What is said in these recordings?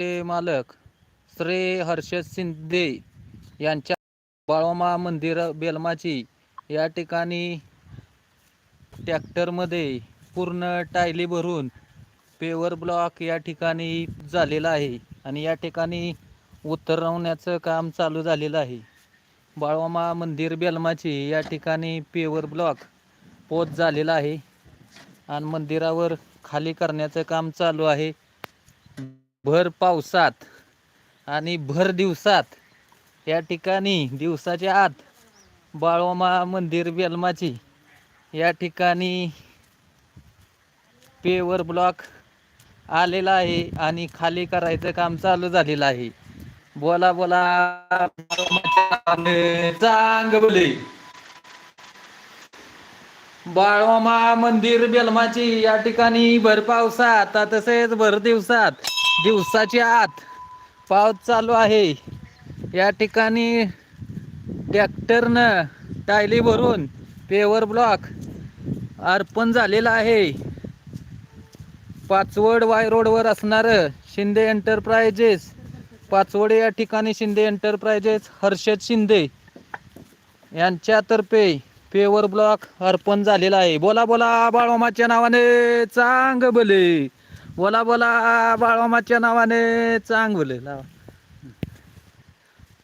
चे मालक श्री हर्षद शिंदे यांच्या बाळोमा मंदिर बेलमाची या ठिकाणी ट्रॅक्टरमध्ये पूर्ण टायली भरून पेवर ब्लॉक या ठिकाणी झालेला आहे आणि या ठिकाणी उतरवण्याचं काम चालू झालेलं आहे. बाळोमा मंदिर बेलमाची या ठिकाणी पेवर ब्लॉक पोच झालेला आहे आणि मंदिरावर खाली करण्याचं काम चालू आहे. भर पावसात आणि भर दिवसात या ठिकाणी दिवसाच्या आत बाळोमा मंदिर बेलमाची या ठिकाणी पेवर ब्लॉक आलेला आहे आणि खाली करायचं काम चालू झालेलं आहे. बोला बोला. चांग बोले. बाळोमा मंदिर बेलमाची या ठिकाणी भर पावसात तसेच भर दिवसात. दिवसाच्या आत पाऊस चालू आहे. या ठिकाणी ट्रॅक्टरनं टायली भरून पेवर ब्लॉक अर्पण झालेला आहे. पाचवड वाय रोडवर असणारं शिंदे एंटरप्राइजेस पाचवड या ठिकाणी शिंदे एंटरप्राइजेस हर्षद शिंदे यांच्यातर्फे पेवर ब्लॉक अर्पण झालेला आहे. बोला बोला बाळोमाच्या नावाने चांग भले बोला बोला बाळमाच्या नावाने चांग बोले लावा.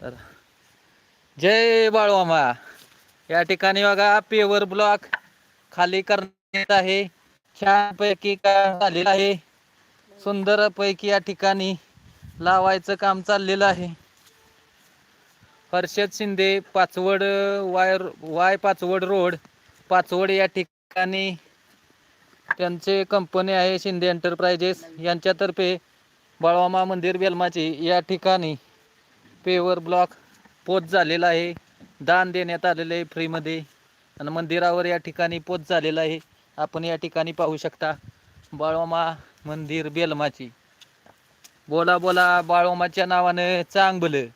तर जय बाळवामा या ठिकाणी बघा पेवर ब्लॉक खाली करण्यात आहे. छानपैकी काम झालेलं आहे. सुंदर पैकी या ठिकाणी लावायचं काम चाललेलं आहे. हर्षद शिंदे पाचवड वायर वाय पाचवड रोड पाचवड या ठिकाणी त्यांचे कंपनी आहे शिंदे एंटरप्राइजेस यांच्यातर्फे बाळवामा मंदिर बेलमाची या ठिकाणी पेवर ब्लॉक पोच झालेला आहे. दान देण्यात आलेलं आहे फ्रीमध्ये आणि मंदिरावर या ठिकाणी पोच झालेला आहे. आपण या ठिकाणी पाहू शकता बाळोमा मंदिर बेलमाची बोला बोला बाळोमाच्या नावानं चांगलं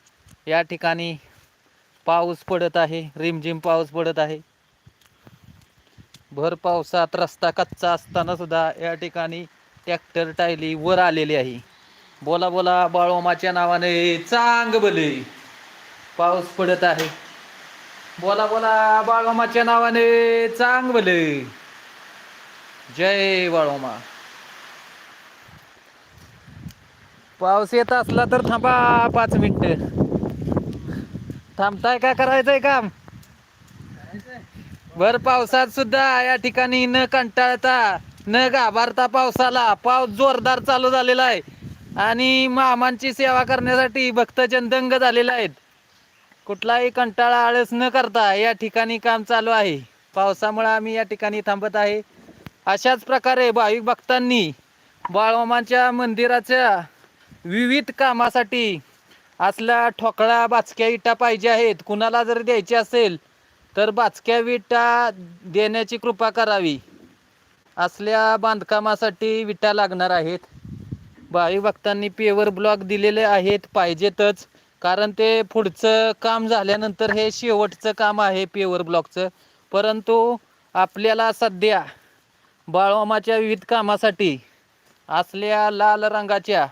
या ठिकाणी पाऊस पडत आहे. रिमझिम पाऊस पडत आहे. भर पावसात रस्ता कच्चा असताना सुद्धा या ठिकाणी ट्रॅक्टर टायली वर आलेली आहे. बोला बोला बाळोमाच्या नावाने चांग बले. पाऊस पडत आहे. बोला बोला बाळोमाच्या नावाने चांग बले. जय बाळोमा. पाऊस येत असला तर थांबा पाच मिनिट. थांबताय का? करायचंय काम? भर पावसात सुद्धा या ठिकाणी न कंटाळता न घाबरता पावसाला पाऊस जोरदार चालू झालेला आहे. आणि मामांची सेवा करण्यासाठी भक्तजन दंग झालेले आहेत. कुठलाही कंटाळा आळस न करता या ठिकाणी काम चालू आहे. पावसामुळे आम्ही या ठिकाणी थांबत आहे. अशाच प्रकारे भाविक भक्तांनी बाळमामांच्या मंदिराच्या विविध कामासाठी असल्या ठोकळा बाचक्या इटा पाहिजे आहेत. कुणाला जर द्यायची असेल तर बाचक्या विटा देण्याची कृपा करावी. असल्या बांधकामासाठी विटा लागणार आहेत. भाविक भक्तांनी पेवर ब्लॉक दिलेले आहेत पाहिजेतच कारण ते पुढचं काम झाल्यानंतर हे शेवटचं काम आहे पेवर ब्लॉकचं. परंतु आपल्याला सध्या बाळवामाच्या विविध कामासाठी असल्या लाल रंगाच्या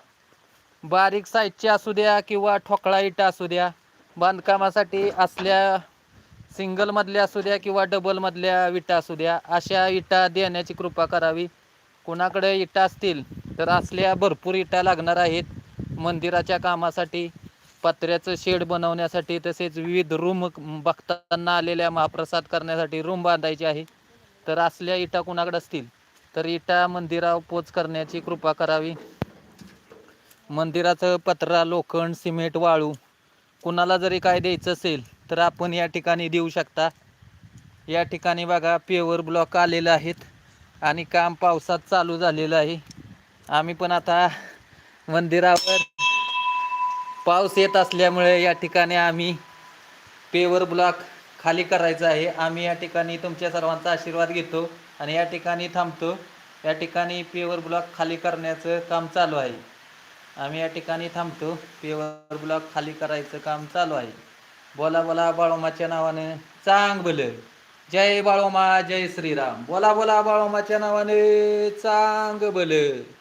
बारीक साईजच्या असू द्या किंवा ठोकळा इटा असू द्या बांधकामासाठी असल्या सिंगलमधल्या असू द्या किंवा डबलमधल्या विटा असू द्या अशा इटा देण्याची कृपा करावी. कुणाकडे इटा असतील तर असल्या भरपूर इटा लागणार आहेत. मंदिराच्या कामासाठी पत्र्याचं शेड बनवण्यासाठी तसेच विविध रूम बघताना आलेल्या महाप्रसाद करण्यासाठी रूम बांधायची आहे. तर असल्या इटा कुणाकडे असतील तर इटा मंदिरावर पोच करण्याची कृपा करावी. मंदिराचं पत्रा लोखंड सिमेंट वाळू कुणाला जरी काय द्यायचं असेल तर आपण या ठिकाणी देऊ शकता. या ठिकाणी बघा पेवर ब्लॉक आलेले आहेत आणि काम पावसात चालू झालेलं आहे. आम्ही पण आता मंदिरावर पाऊस येत असल्यामुळे या ठिकाणी आम्ही पेवर ब्लॉक खाली करायचा आहे. आम्ही या ठिकाणी तुमच्या सर्वांचा आशीर्वाद घेतो आणि या ठिकाणी थांबतो. या ठिकाणी पेवर ब्लॉक खाली करण्याचं काम चालू आहे. आम्ही या ठिकाणी थांबतो. पेवर ब्लॉक खाली करायचं काम चालू आहे. बोला बोला बाळोमाच्या नावाने. चांग भलं जय बाळोमा जय श्रीराम. बोला बोला बाळोमाच्या नावाने. चांग भलं